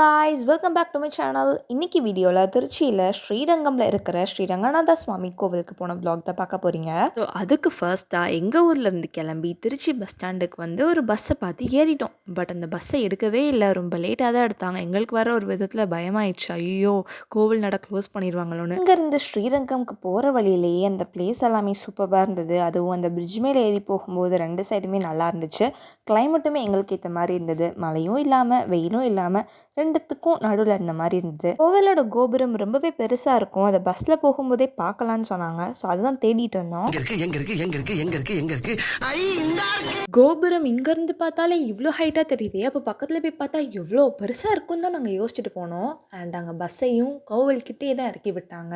Guys welcome back to my channel இன்னைக்கு வீடியோவில் திருச்சியில் ஸ்ரீரங்கமில் இருக்கிற ஸ்ரீ ரங்கநாத சுவாமி கோவிலுக்கு போன vlog தான் பார்க்க போகிறீங்க ஸோ அதுக்கு ஃபர்ஸ்ட்டாக எங்கள் ஊர்லேருந்து கிளம்பி திருச்சி பஸ் ஸ்டாண்டுக்கு வந்து ஒரு பஸ்ஸை பார்த்து ஏறிட்டோம். பட் அந்த பஸ்ஸை எடுக்கவே இல்லை. ரொம்ப லேட்டாக தான் எடுத்தாங்க. எங்களுக்கு வர ஒரு விதத்தில் பயமாயிடுச்சு. ஐயோ கோவில் நட க்ளோஸ் பண்ணிடுவாங்களோன்னு. இங்கேருந்து ஸ்ரீரங்கம்க்கு போகிற வழியிலேயே அந்த பிளேஸ் எல்லாமே சூப்பராக இருந்தது. அதுவும் அந்த பிரிட்ஜ் மேலே ஏறி போகும்போது ரெண்டு சைடுமே நல்லா இருந்துச்சு. கிளைமேட்டுமே எங்களுக்கு ஏற்ற மாதிரி இருந்தது. மழையும் இல்லாமல் வெயிலும் இல்லாமல் ரெண்டுத்துக்கும் நடுவில் இருந்த மாதிரி இருந்தது. கோவிலோட கோபுரம் ரொம்பவே பெருசாக இருக்கும். அதை பஸ்ஸில் போகும்போதே பார்க்கலான்னு சொன்னாங்க. ஸோ அதுதான் தேடிட்டு இருந்தோம் எங்க இருக்கு? எங்க இருக்கு? எங்க இருக்கு? எங்க இருக்கு? எங்க இருக்கு? ஐ இந்த இருக்கு! கோபுரம் இங்கேருந்து பார்த்தாலே இவ்வளோ ஹைட்டாக தெரியுது. அப்போ பக்கத்தில் போய் பார்த்தா எவ்வளோ பெருசாக இருக்கும்னு தான் நாங்கள் யோசிச்சுட்டு போனோம். அண்ட் அங்கே பஸ்ஸையும் கோவில்கிட்டே தான் இறக்கி விட்டாங்க.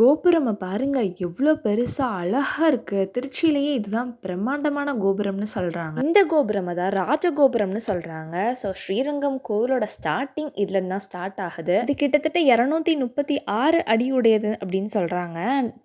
கோபுரம் பாருங்க எவ்வளோ பெருசாக அழகாக இருக்குது திருச்சியிலேயே இதுதான் பிரம்மாண்டமான கோபுரம்னு சொல்கிறாங்க இந்த கோபுரம் தான் ராஜகோபுரம்னு சொல்கிறாங்க ஸோ ஸ்ரீரங்கம் கோவிலோட ஸ்டார்டிங் இதுல தான் ஸ்டார்ட் ஆகுது. இது கிட்டத்தட்ட இரநூத்தி முப்பத்தி ஆறு அடியுடையது அப்படின்னு சொல்கிறாங்க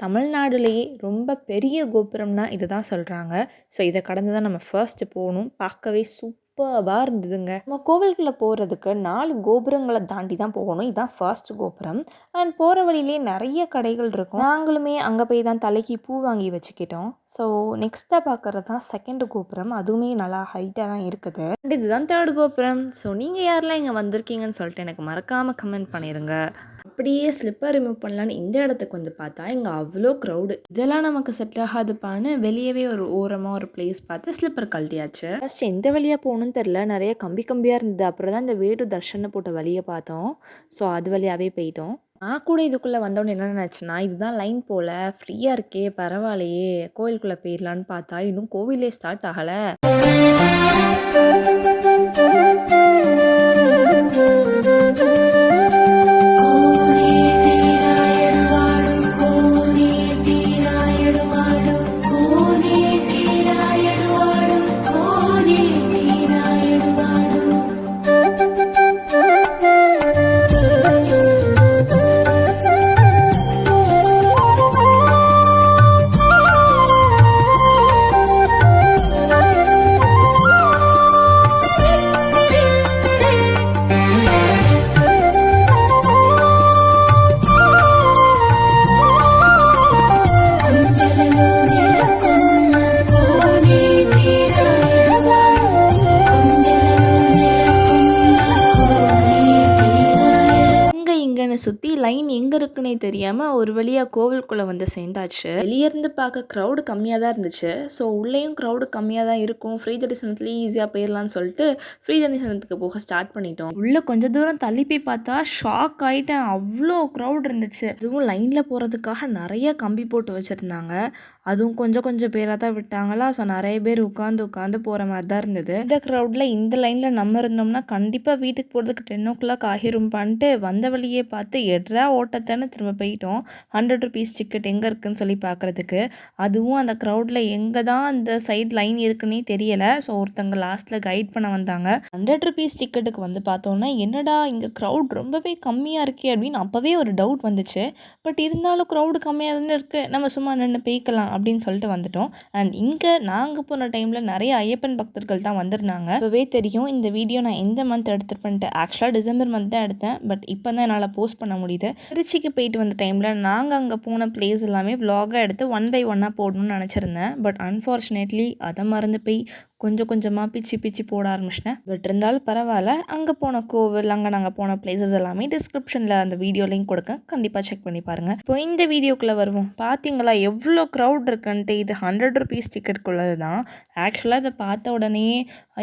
தமிழ்நாடுலேயே ரொம்ப பெரிய கோபுரம்னா இதுதான் சொல்கிறாங்க ஸோ இதை கடந்து தான் நம்ம ஃபர்ஸ்ட் போகணும். பார்க்கவே சூப்பர் சூப்பராக இருந்ததுங்க. நம்ம கோவிலுக்குள்ளே போகிறதுக்கு நாலு கோபுரங்களை தாண்டி தான் போகணும். இதுதான் ஃபர்ஸ்ட் கோபுரம். அண்ட் போகிற வழியிலே நிறைய கடைகள் இருக்கும். நாங்களுமே அங்கே போய் தான் தலைக்கு பூ வாங்கி வச்சுக்கிட்டோம். ஸோ நெக்ஸ்ட்டாக பார்க்குறது தான் செகண்ட் கோபுரம். அதுவுமே நல்லா ஹைட்டாக தான் இருக்குது. அண்ட் இதுதான் தேர்ட் கோபுரம். ஸோ நீங்கள் யாரெல்லாம் இங்கே வந்திருக்கீங்கன்னு சொல்லிட்டு எனக்கு மறக்காமல் கமெண்ட் பண்ணிடுங்க அப்படியே ஸ்லிப்பர் ரிமூவ் பண்ணலான்னு இந்த இடத்துக்கு வந்து பார்த்தா இங்கே அவ்வளோ க்ரௌடு இதெல்லாம் நமக்கு செட் ஆகாதுப்பான்னு வெளியவே ஒரு ஓரமாக ஒரு பிளேஸ் பார்த்து ஸ்லிப்பர் கழட்டியாச்சு. ஃபஸ்ட் எந்த வழியாக போகணும்னு தெரில நிறைய கம்பி கம்பியாக இருந்தது. அப்புறம் தான் இந்த வேடு தர்ஷனை போட்ட வழியை பார்த்தோம். ஸோ அது வழியாகவே போயிட்டோம். நான் கூட இதுக்குள்ளே வந்தோடனே என்ன நினச்சேன்னா இதுதான் லைன் போல். ஃப்ரீயாக இருக்கே பரவாயில்லையே. கோவிலுக்குள்ளே போயிடலான்னு பார்த்தா இன்னும் கோவிலே ஸ்டார்ட் ஆகலை. சுற்றி லைன் எங்கே இருக்குன்னே தெரியாமல் ஒரு வழியாக கோவிலுக்குள்ளே வந்து சேர்ந்தாச்சு. வெளியேருந்து பார்க்க க்ரௌடு கம்மியாக தான் இருந்துச்சு. ஸோ உள்ளேயும் க்ரௌடு கம்மியாக தான் இருக்கும். ஃப்ரீ தரிசனத்துலேயே ஈஸியாக போயிடலாம்னு சொல்லிட்டு ஃப்ரீ தரிசனத்துக்கு போக ஸ்டார்ட் பண்ணிட்டோம். உள்ளே கொஞ்சம் தூரம் தள்ளி போய் பார்த்தா ஷாக் ஆகிட்டேன் அவ்வளோ க்ரௌட் இருந்துச்சு. அதுவும் லைனில் போகிறதுக்காக நிறைய கம்பி போட்டு வச்சுருந்தாங்க. அதுவும் கொஞ்சம் கொஞ்சம் பேராக தான் விட்டாங்களா? ஸோ நிறைய பேர் உட்காந்து உட்காந்து போகிற மாதிரி தான் இருந்தது. இந்த க்ரௌடில் இந்த லைனில் நம்ம இருந்தோம்னா கண்டிப்பாக வீட்டுக்கு போகிறதுக்கு டென் ஓ கிளாக் ஆகிரும்பான்ட்டு வந்த வழியே பார்த்து எட்ரா ஓட்டத்தானே திரும்ப போயிட்டோம். ஹண்ட்ரட் ருபீஸ் டிக்கெட் எங்கே இருக்குன்னு சொல்லி பார்க்குறதுக்கு அதுவும் அந்த க்ரௌடில் எங்கே தான் அந்த சைடு லைன் இருக்குன்னே தெரியலை. ஸோ ஒருத்தங்க லாஸ்ட்டில் கைட் பண்ண வந்தாங்க. ஹண்ட்ரட் ருபீஸ் டிக்கெட்டுக்கு வந்து பார்த்தோன்னா என்னடா இங்கே க்ரௌட் ரொம்பவே கம்மியாக இருக்கே அப்படின்னு அப்போவே ஒரு டவுட் வந்துச்சு. பட் இருந்தாலும் க்ரௌடு கம்மியாக தானே இருக்குது நம்ம சும்மா நின்று பேய்க்கலாம் அப்படின்னு சொல்லிட்டு வந்துட்டோம். அண்ட் இங்கே நாங்கள் போன டைமில் நிறைய ஐயப்பன் பக்தர்கள் தான் வந்திருந்தாங்க. இப்போவே தெரியும் இந்த வீடியோ நான் எந்த மந்த் எடுத்துருப்பேன்ட்டு. ஆக்சுவலாக டிசம்பர் மந்த் தான் எடுத்தேன். பட் இப்போ தான் என்னால் போஸ்ட் பண்ண முடியுது. திருச்சிக்கு போயிட்டு வந்த டைமில் நாங்கள் அங்கே போன பிளேஸ் எல்லாமே vlog-ஆ எடுத்து ஒன் பை ஒன்னாக போடணும்னு நினச்சிருந்தேன். பட் அன்ஃபார்ச்சுனேட்லி அதை மறந்து போய் கொஞ்சம் கொஞ்சமாக பிச்சு பிச்சு போட ஆரம்பிச்சிட்டேன். பட் இருந்தாலும் பரவாயில்ல. அங்கே போன கோவில் அங்கே நாங்கள் போன பிளேசஸ் எல்லாமே டிஸ்கிரிப்ஷனில் அந்த வீடியோ லிங்க் கொடுக்க கண்டிப்பாக செக் பண்ணி பாருங்கள் இப்போ இந்த வீடியோக்குள்ளே வருவோம். பார்த்தீங்களா எவ்வளோ க்ரௌட் இருக்குன்ட்டு. இது ஹண்ட்ரட் ருபீஸ் டிக்கெட்டுக்குள்ளது தான் ஆக்சுவலாக இதை பார்த்த உடனே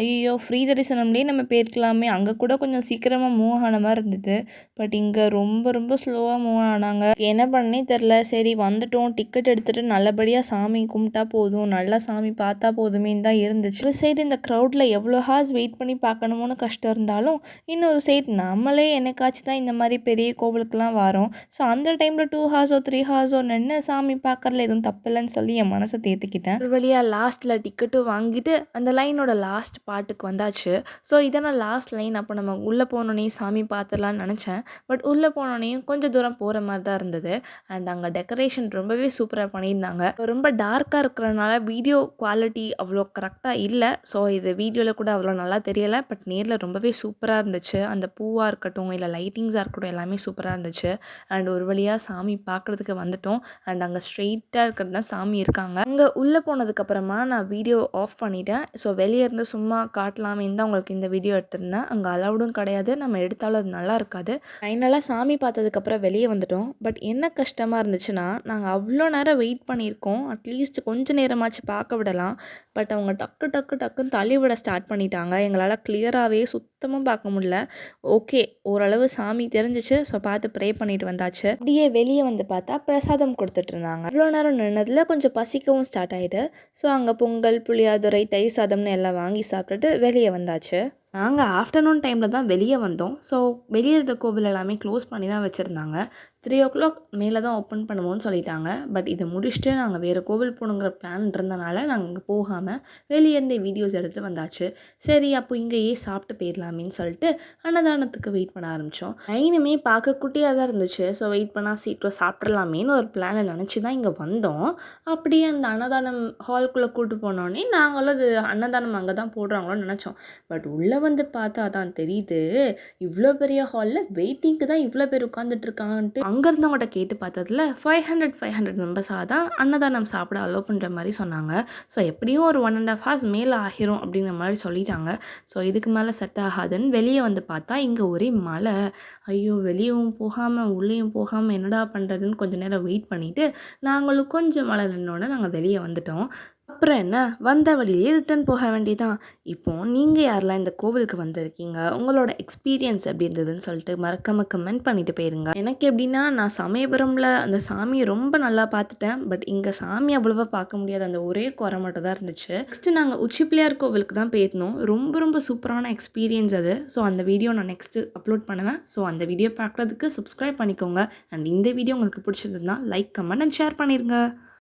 ஐயோ ஃப்ரீ தரிசனம்லேயே நம்ம போயிருக்கலாமே. அங்கே கூட கொஞ்சம் சீக்கிரமாக மூவ் ஆன மாதிரி இருந்தது. பட் இங்கே ரொம்ப ரொம்ப ஸ்லோவாக மூவ் ஆனாங்க. என்ன பண்ணே தெரில சரி வந்துட்டோம். டிக்கெட் எடுத்துகிட்டு நல்லபடியாக சாமி கும்பிட்டா போதும். நல்லா சாமி பார்த்தா போதுமேன்னு தான் இருந்துச்சு. ஒரு சைடு இந்த க்ரௌடில் எவ்வளோ ஹார்ஸ் வெயிட் பண்ணி பார்க்கணுமோன்னு கஷ்டம் இருந்தாலும் இன்னொரு சைடு நம்மளே என்னைக்காச்சும் தான் இந்த மாதிரி பெரிய கோவிலுக்கெலாம் வரோம். ஸோ அந்த டைமில் டூ ஹார்ஸோ த்ரீ ஹார்ஸோ நின்று சாமி பார்க்கறதுல எதுவும் தப்பில்லைன்னு சொல்லி என் மனசை தேர்த்துக்கிட்டேன் ஒரு வழியாக லாஸ்ட்டில் டிக்கெட்டும் வாங்கிட்டு அந்த லைனோட லாஸ்ட் பாட்டுக்கு வந்தாச்சு. ஸோ இதான லாஸ்ட் லைன் அப்போ நம்ம உள்ளே போனோடனே சாமி பார்த்துடலான்னு நினச்சேன். பட் உள்ளே போனோடனேயும் கொஞ்சம் தூரம் போகிற மாதிரி தான் இருந்தது. அண்ட் அங்கே டெக்கரேஷன் ரொம்பவே சூப்பராக பண்ணியிருந்தாங்க. ரொம்ப டார்க்காக இருக்கிறனால வீடியோ குவாலிட்டி அவ்வளோ கரெக்டாக இல்லை. இல்லை ஸோ இது வீடியோவில் கூட அவ்வளோ நல்லா தெரியலை. பட் நேரில் ரொம்பவே சூப்பராக இருந்துச்சு. அந்த பூவாக இருக்கட்டும் இல்லை லைட்டிங்ஸாக இருக்கட்டும் எல்லாமே சூப்பராக இருந்துச்சு. அண்ட் ஒரு வழியாக சாமி பார்க்குறதுக்கு வந்துட்டோம். அண்ட் அங்கே ஸ்ட்ரெயிட்டாக இருக்கிறது தான் சாமி இருக்காங்க. அங்கே உள்ளே போனதுக்கப்புறமா நான் வீடியோ ஆஃப் பண்ணிட்டேன். ஸோ வெளியே இருந்து சும்மா காட்டலாமே தான் உங்களுக்கு இந்த வீடியோ எடுத்திருந்தேன். அங்கே அலவுடும் கிடையாது. நம்ம எடுத்தாலும் அது நல்லா இருக்காது. ஃபைனலாக சாமி பார்த்ததுக்கப்புறம் வெளியே வந்துட்டோம். பட் என்ன கஷ்டமாக இருந்துச்சுன்னா நாங்கள் அவ்வளோ நேரம் வெயிட் பண்ணியிருக்கோம். அட்லீஸ்ட் கொஞ்சம் நேரமாச்சு பார்க்க விடலாம். பட் அவங்க டக்கு டக்கு டக்கு டக்குன்னு தள்ளி விட ஸ்டார்ட் பண்ணிட்டாங்க. எங்களால் கிளியராகவே சுத்தமாக பார்க்க முடியல. ஓகே ஓரளவு சாமி தெரிஞ்சிச்சு. ஸோ பார்த்து ப்ரே பண்ணிட்டு வந்தாச்சு. அப்படியே வெளியே வந்து பார்த்தா பிரசாதம் கொடுத்துட்டு இருந்தாங்க. அவ்வளோ நேரம் நின்னதில் கொஞ்சம் பசிக்கவும் ஸ்டார்ட் ஆகிட்டு ஸோ அங்கே பொங்கல் புளியாதுரை தயிர் சாதம்னு எல்லாம் வாங்கி சாப்பிட்டுட்டு வெளியே வந்தாச்சு. நாங்கள் ஆஃப்டர்நூன் டைமில் தான் வெளியே வந்தோம். ஸோ வெளியே இருந்த கோவில் எல்லாமே க்ளோஸ் பண்ணி தான் வச்சுருந்தாங்க. த்ரீ ஓ கிளாக் மேலே தான் ஓப்பன் பண்ணுவோம்னு சொல்லிட்டாங்க. பட் இதை முடிச்சுட்டு நாங்கள் வேறு கோவில் போகணுங்கிற பிளான் இருந்தனால நாங்கள் போகாமல் வெளியே இருந்தே வீடியோஸ் எடுத்து வந்தாச்சு. சரி அப்போ இங்கேயே சாப்பிட்டு போயிடலாமேன்னு சொல்லிட்டு அன்னதானத்துக்கு வெயிட் பண்ண ஆரம்பித்தோம் லைனுமே பார்க்க குட்டியாக தான் இருந்துச்சு. ஸோ வெயிட் பண்ணால் சீக்கிரம் சாப்பிட்றலாமேன்னு ஒரு பிளானை நினச்சி தான் இங்கே வந்தோம். அப்படியே அந்த அன்னதானம் ஹால்குள்ளே கூப்பிட்டு போனோடனே நாங்களும் அது அன்னதானம் அங்கே தான் போடுறாங்களோன்னு நினச்சோம். பட் உள்ளே வந்து பார்த்தா தான் தெரியுது இவ்வளோ பெரிய ஹாலில் வெயிட்டிங்க்கு தான் இவ்வளோ பேர் உட்காந்துட்ருக்கான்ட்டு அங்கேருந்தவங்கள்ட்ட அங்கே இருந்தவங்கள்ட்ட கேட்டு பார்த்ததுல ஃபைவ் ஹண்ட்ரட் ஃபைவ் ஹண்ட்ரட் மெம்பர்ஸாக தான் அன்னதானம் சாப்பிட அலோவ் பண்ணுற மாதிரி சொன்னாங்க. ஸோ எப்படியும் ஒரு ஒன் அண்ட் ஆஃப் ஹார்ஸ் மேலே ஆகிரும் அப்படிங்கிற மாதிரி சொல்லிட்டாங்க. ஸோ இதுக்கு மேலே செட் ஆகாதுன்னு வெளியே வந்து பார்த்தா இங்கே ஒரே மழை ஐயோ வெளியவும் போகாமல் உள்ளேயும் போகாமல் என்னடா பண்ணுறதுன்னு கொஞ்சம் நேரம் வெயிட் பண்ணிவிட்டு நாங்களும் கொஞ்சம் மழை நின்னோடனே நாங்கள் வெளியே வந்துட்டோம். அப்புறம் என்ன? வந்த வழியே ரிட்டர்ன் போக வேண்டியதான் இப்போ நீங்கள் யாரெல்லாம் இந்த கோவிலுக்கு வந்திருக்கீங்க? உங்களோட எக்ஸ்பீரியன்ஸ் எப்படி இருந்ததுன்னு சொல்லிட்டு மறக்காம கமெண்ட் பண்ணிட்டு போயிருங்க. எனக்கு எப்படின்னா நான் சமயபுரமில் அந்த சாமியை ரொம்ப நல்லா பார்த்துட்டேன். பட் இங்கே சாமி அவ்வளோவா பார்க்க முடியாது. அந்த ஒரே குறை மட்டும் தான் இருந்துச்சு. நெக்ஸ்ட்டு நாங்கள் உச்சி பிள்ளையார் கோவிலுக்கு தான் போயிருந்தோம். ரொம்ப ரொம்ப சூப்பரான எக்ஸ்பீரியன்ஸ் அது. ஸோ அந்த வீடியோ நான் நெக்ஸ்ட்டு அப்லோட் பண்ணுவேன். ஸோ அந்த வீடியோ பார்க்குறதுக்கு சப்ஸ்கிரைப் பண்ணிக்கோங்க. அண்ட் இந்த வீடியோ உங்களுக்கு பிடிச்சிருந்ததுன்னா லைக் கமெண்ட் அண்ட் ஷேர் பண்ணிடுங்க